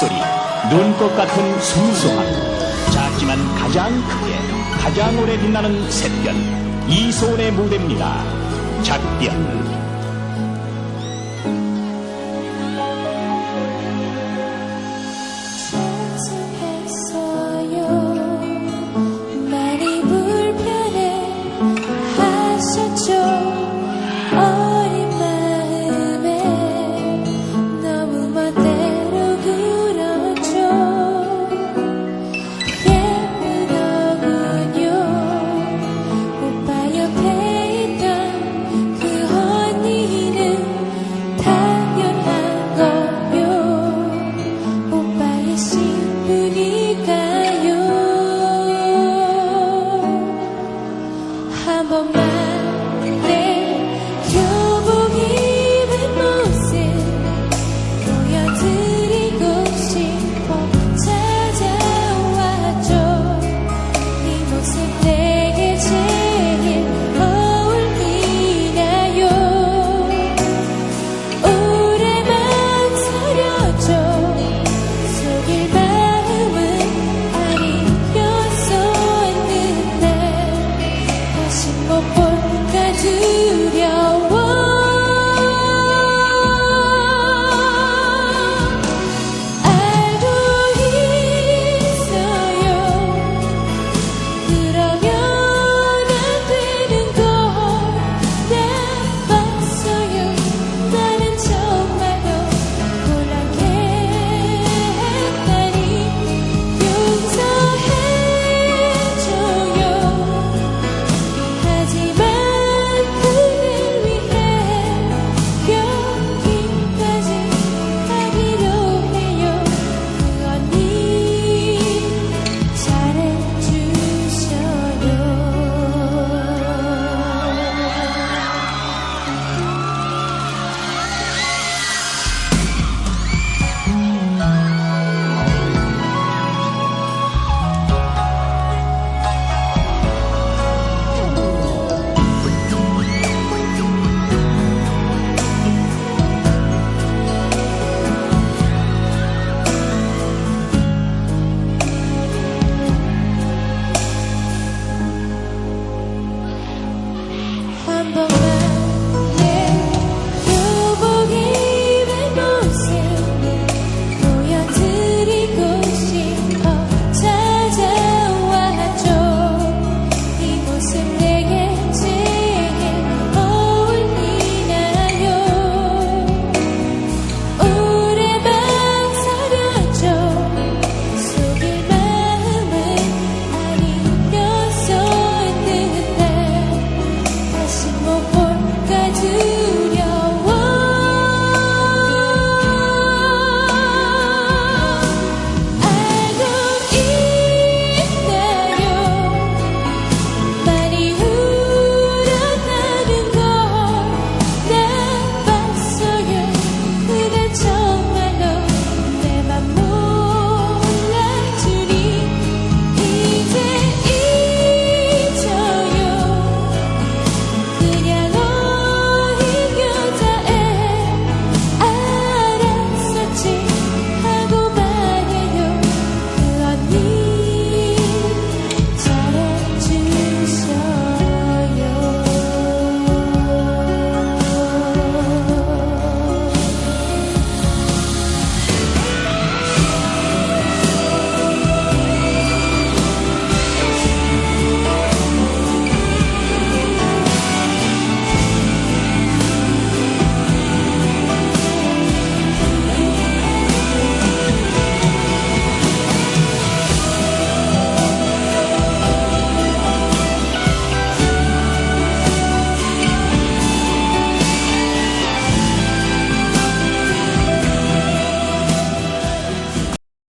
목소리, 눈꽃 같은 순수함, 작지만 가장 크게, 가장 오래 빛나는 샛별, 이소은의 무대입니다. 작별.